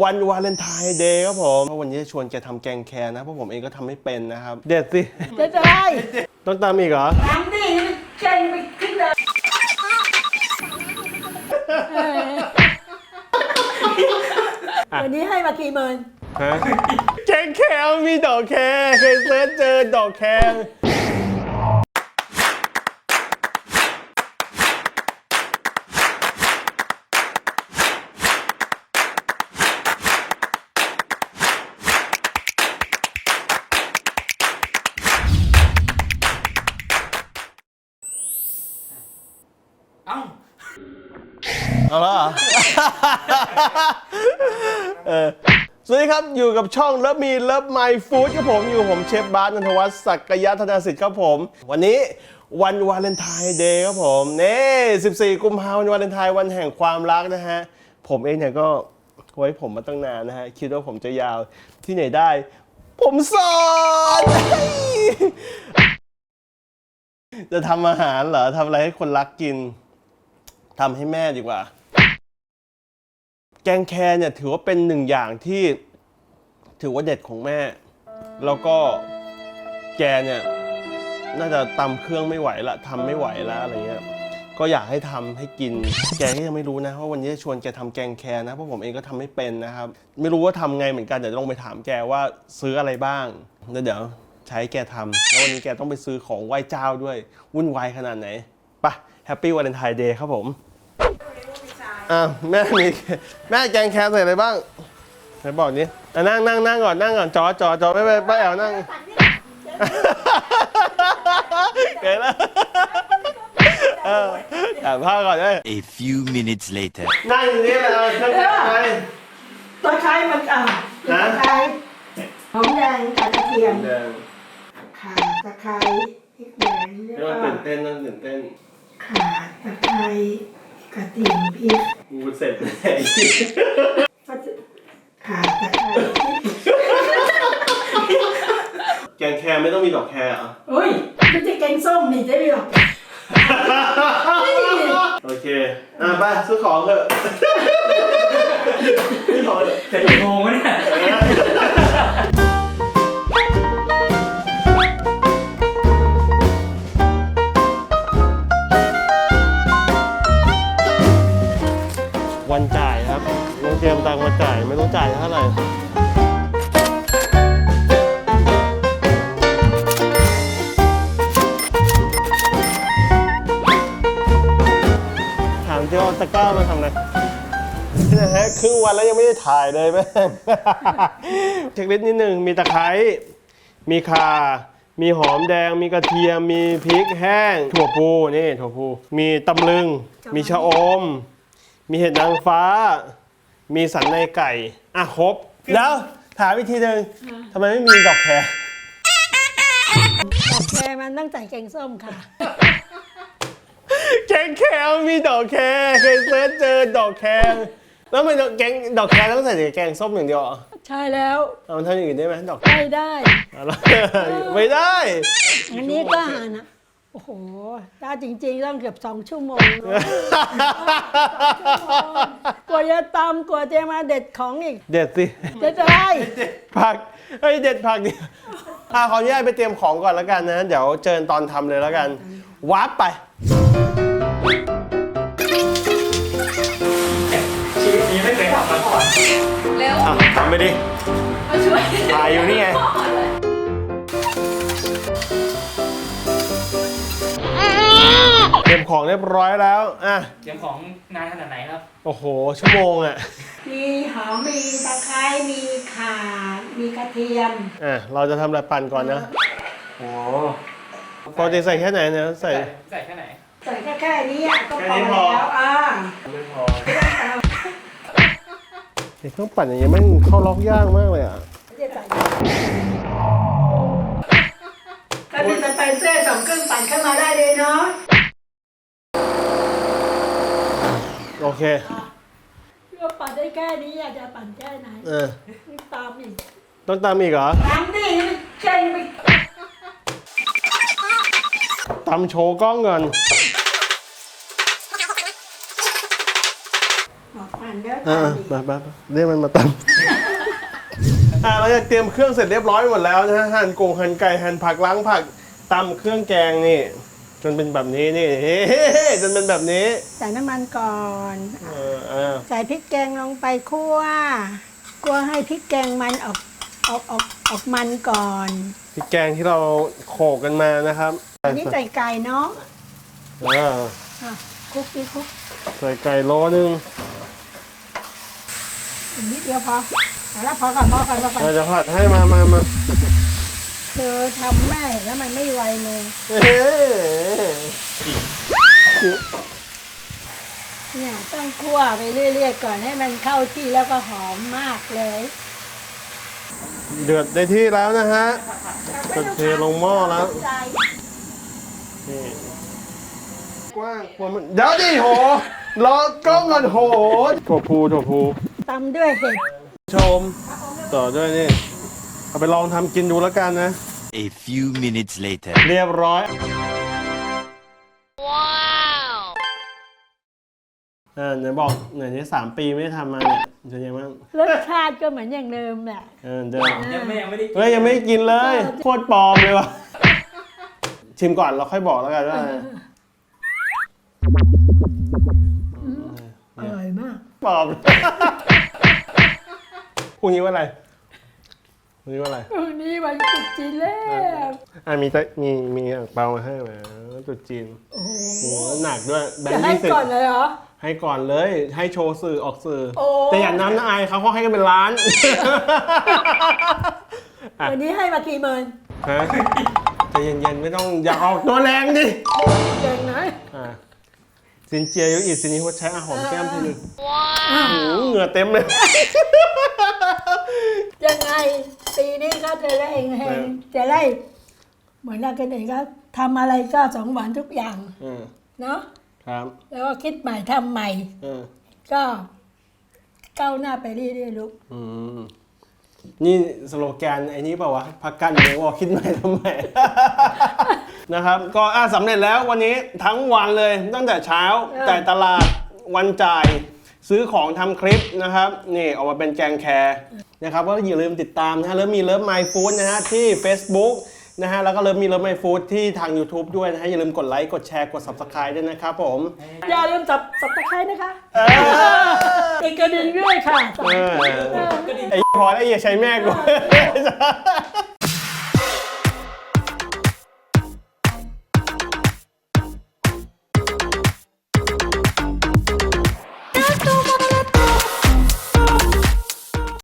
วันวาเลนไทน์เดย์ครับผมวันนี้จะชวนแกทำแกงแครนะเพราะผมเองก็ทำไม่เป็นนะครับ เด็ดสิ จะจะได้ต้องตามอีกเหรอ ทำดิมันเก่งไปขึ้นเลยวันนี้ให้มากี่หมื่นฮะแกงแครมีดอกแครเคยเซิร์ชเจอดอกแค เอาละเหรอ เออสวัสดีครับ อยู่กับช่องเลิฟมีเลิฟไมฟู้ดครับผมอยู่ผมเชฟบาสนันทวัฒน์ศักยะธนาสิทธิ์ครับผม วันนี้วันวาเลนไทน์เดย์ครับผมเน่14 กุมภาพันธ์วันวาเลนไทน์วันแห่งความรักนะฮะ ผมเองเนี่ยก็ไว้ผมมาตั้งนานนะฮะ คิดว่าผมจะยาวที่ไหนได้ ผมโสด จะทำอาหารเหรอทำอะไรให้คนรักกิน ทำให้แม่ดีกว่า แกงแครเนี่ยถือว่าเป็นหนึ่งอย่างที่ถือว่าเด็ดของแม่ แล้วก็แกเนี่ย น่าจะตำเครื่องไม่ไหวละทำไม่ไหวล้วอะไรเงี้ยก็อยากให้ทำให้กิน แกก็ยังไม่รู้นะว่าวันนี้จะชวนแกทำแกงแครนะเพราะผมเองก็ทำไม่เป็นนะครับ ไม่รู้ว่าทำไงเหมือนกันเดี๋ยวต้องไปถามแกว่าซื้ออะไรบ้างแล้วเดี๋ยวใช้แกทำแล้ววันนี้แกต้องไปซื้อของไหว้เจ้าด้วยวุ่นวายขนาดไหนไปแฮปปี้วาเลนไทน์เดย์ครับผม อะแม่มีแม่แกงแครใส่อะไรบ้างไหนบอกนี้อะนั่งนั่งนั่งก่อนนั่งก่อนจอจอจอไม่ไม่ไม่เอานั่งเกิดแล้วเอออะผ้าก่อนเลย A few minutes later. นั่งอยู่นี่เลยเอาเครื่องแต่งไทยตัวใช้มันอะนะตะไคร้หอมแดงกับกระเทียมแดงข่าตะไคร้พริกแดงแล้วเรียกก็ว่าตื่นเต้นนั่นตื่นเต้นข่าตะไคร้ กระเทียมพริกกูเสร็จเลยก็จะข่าตะไคร้แกงแครไม่ต้องมีดอกแครเหรออุ้ยไม่ใช่แกงส้มนี่ได้หรอกโอเค อะไปซื้อของเถอะ ซื้อของเถอะจะกี่โมงวะ รู้จ่ายเท่าไหร่ถามที่ว่าตะกร้ามาทำอะไรนะฮะครึ่งวันแล้วยังไม่ได้ถ่ายเลยแม่ง เช็คลิสต์นิดนึงมีตะไคร้มีข่า มีหอมแดง มีกระเทียม มีพริกแห้ง ถั่วพูนี่ถั่วพู มีตำลึง มีชะอม มีเห็ดนางฟ้า มีสันในไก่ อะครบ แล้ว ถามอีกทีหนึ่งทำไมไม่มีดอกแครแกมันตั้งแต่แกงส้มค่ะ แกงแครมีดอกแครเคยเซิร์ชเจอดอกแครแล้วทำไมันแกงดอกแครต้องใส่แต่แกงส้มอย่างเดียวเหรอใช่แล้วเอามันทำอย่างอื่นได้ไหมดอกแครไม่ได้ อะไรไม่ได้ อันนี้ก็หานะ โอ้โหถ้าจริง ๆ ต้องเกือบสองชั่วโมงเนอะกว่าจะตำกว่าจะมาเด็ดของอีก เด็ดสิจะจะได้ผักเฮ้ยเด็ดผักดิอะขออนุญาตไปเตรียมของก่อนแล้วกันนะ เดี๋ยวเจอตอนทำเลยแล้วกันวาร์ปไป ชีวิตนี้ไม่เคยทำมาก่อนเร็วอะทำไปดิ มาช่วยถ่ายอยู่นี่ไงเต รียมของเรียบร้อยแล้วอะเตรียมของนานขนาดไหนครับ โอ้โห ชั่วโมงอะมีหอมมีตะไคร้มีข่ามีกระเทียมอะเราจะทำอะไรปั่นก่อนนะโอ้ปกติใส่แค่ไหนเนี่ยใส่ ใส่ใส่แค่ไหนใส่แค่แค่นี้อะก็แค่พอนี้พอแล้วอ่าไม่พอไอ้เครื่องปั่นอย่างเงี้ยแม่งเข้าล็อกยากมากเลยอะจะใส่ถ้ามีสไปเซอร์สองเครื่องปั่นเข้ามาได้เลยเนาะ โอเคก็ปั่นได้แค่นี้อะจะปั่นแค่ไหนเออตามอีกต้องตามอีกเหรอทำดิมันเก่งไปตามโชว์กล้องก่อนบอกปั่นแล้วเออมามามาเรียกมันมาตำอ่าเราจะเตรียมเครื่องเสร็จเรียบร้อยหมดแล้วนะฮะหั่นกุ้งหั่นไก่หั่นผักล้างผักตำเครื่องแกงนี่ จนเป็นแบบนี้นี่เฮ้จนเป็นแบบนี้ ใส่น้ำมันก่อน เออเออใส่พริกแกงลงไปคั่วคั่วให้พริกแกงมันออกออกออกออกมันก่อนพริกแกงที่เราโขลกกันมานะครับอันนี้ใส่ไก่เนาะเอออะคลุกนี่คลุกใส่ไก่โลนึงอีกนิดเดียวพอเอาละพอก่อนพอก่อนพอก่อนเราจะผัดให้มามามา เธอทำแม่เห็นแล้วมันไม่ไวเลยเฮ้เนี่ยต้องคั่วไปเรื่อยๆก่อนให้มันเข้าที่แล้วก็หอมมากเลยเดือดได้ที่แล้วนะฮะกดเทลงหม้อแล้วนี่กว้างกว่ามันเดี๋ยวดิโหรอกล้องก่อนโหถั่วพูถั่วพูตำด้วยเห็ดชม ต่อด้วยนี่ เอาไปลองทำกินดูแล้วกันนะ A few minutes later. เรียบร้อยอ่าไหนบอกไหนที่สามปีไม่ได้ทำมาเนี่ยจะยังไงบ้างรสชาติก็เหมือนอย่างเดิมแหละ เออเดิมยังไม่ยังไม่ได้กินเฮ้ยยังไม่ได้กินเลย โคตรปลอมเลยวะชิมก่อนเราค่อยบอกแล้วกันว่าอร่อยมากปลอมพรุ่งนี้ว่าอะไรพรุ่ง นี้ว่าอะไรวันนี้วันตรุษจีนแล้วอะมีตะมีมีอ่างเปามาให้มาตุ๊ดจีนโอ้โหโหหนักด้วยแบงจะค์ให้ยี่สิบก่อนเลยเหรอ ให้ก่อนเลย ให้โชว์สื่อออกสื่อ โอ้ แต่อย่างนั้นนะอายเขาเขาให้กันเป็นล้าน อะ วันนี้ให้มากี่หมื่นฮะใจเย็นๆไม่ต้องอย่าออกตัวแรงดิเก่งนะอะซินเจียยุอีซินนี้ว่าใช้อาหอมแก้มทีนึงอ้าวโอ้โหเหงื่อเต็มเลย ยังไง ปีนี้ก็จะได้เองเฮงจะได้เหมือนเรากันเองก็ทำอะไรก็สองหวานทุกอย่าง เออเนาะครับแล้วก็คิดใหม่ทำใหม่ เออก็ก้าวหน้าไปเรื่อยๆลูกอืมนี่สโลแกนไอ้นี้เปล่าวะพักกันเมืองว่าคิดใหม่ทำไมนะครับ ก็อะสำเร็จแล้ววันนี้ทั้งวันเลยตั้งแต่เช้าเออจ่ายตลาดวันจ่าย ซื้อของทำคลิปนะครับ นี่ออกมาเป็นแกงแคร์นะครับก็อย่าลืมติดตามนะฮะเริ่มมีเริ่มไมฟู้ดนะฮะที่ Facebook นะฮะแล้วก็เริ่มมีเริ่มไมฟู้ดที่ทาง YouTube ด้วยนะฮะอย่าลืมกดไลค์กดแชร์กด Subscribe ด้วยนะครับผม อย่าลืมจับสับตะไคร้นะคะเออเป็นกระดิ่งด้วยค่ะ เออไอ้พอแล้วอย่าใช้แม่กู